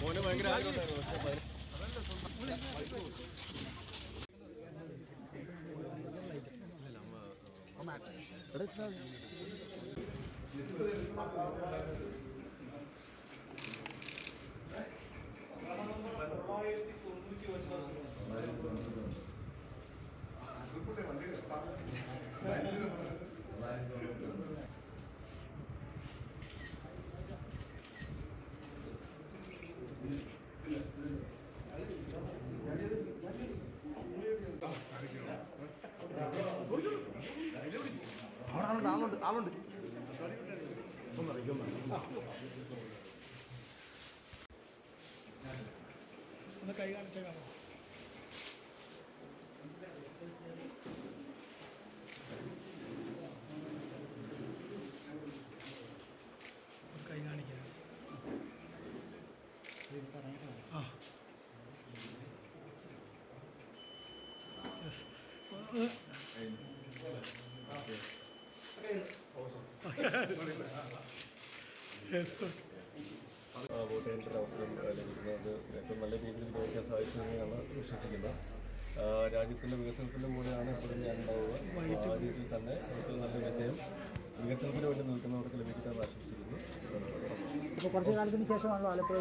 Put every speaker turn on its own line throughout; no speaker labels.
മോന് ഭയങ്കര ആഗ്രഹമുണ്ടായിരുന്നു
ആളുണ്ട് ആളുണ്ട് ആളുണ്ട്.
ഒന്ന് കൈ കാണിച്ചേക്കാം കൈ കാണിക്കാം ആ,
വോട്ട് ചെയ്യേണ്ട അവസരം ലഭിക്കുന്നത് ഏറ്റവും നല്ല രീതിയിൽ ഉപയോഗിക്കാൻ സാധിച്ചു ഞാൻ വിശ്വസിക്കുന്നത് രാജ്യത്തിന്റെ വികസനത്തിന്റെ കൂടെയാണ് എപ്പോഴും ഞാൻ ഉണ്ടാവുക ആ രീതിയിൽ തന്നെ ഏറ്റവും നല്ല വിജയം വികസനത്തിന് വേണ്ടി നിൽക്കുന്നവർക്ക് ലഭിക്കട്ടെ എന്ന് ആശംസിക്കുന്നു
കുറച്ച് കാലത്തിന് ശേഷമാണല്ലോ ആലപ്പുഴ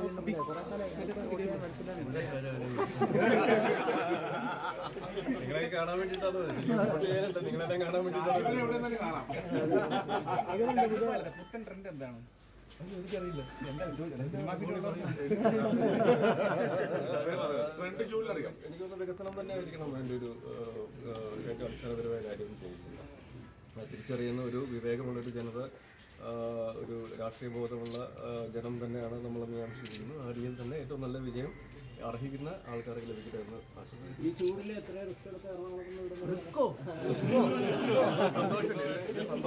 കാണാൻ നിങ്ങളെല്ലാം കാണാൻ
പുത്തൻ ട്രെൻഡ് എന്താണ്
എനിക്കറിയില്ല എനിക്കൊന്ന് വികസനം തന്നെ ആയിരിക്കണം ഒരു ഏറ്റവും അടിസ്ഥാനപരമായ കാര്യം എന്ന് തോന്നുന്നില്ല അത് തിരിച്ചറിയുന്ന ഒരു വിവേകമുള്ളൊരു ജനത ഒരു രാഷ്ട്രീയ ബോധമുള്ള ജനം തന്നെയാണ് നമ്മൾ ഞാൻ വിശ്വസിക്കുന്നു. ആ രീതിയിൽ തന്നെ ഏറ്റവും നല്ല വിജയം അർഹിക്കുന്ന ആൾക്കാർക്ക് ലഭിക്കട്ടെ
ഈ ചൂടിൽ എത്ര റിസ്ക് എടുത്ത് എറണാകുളത്ത്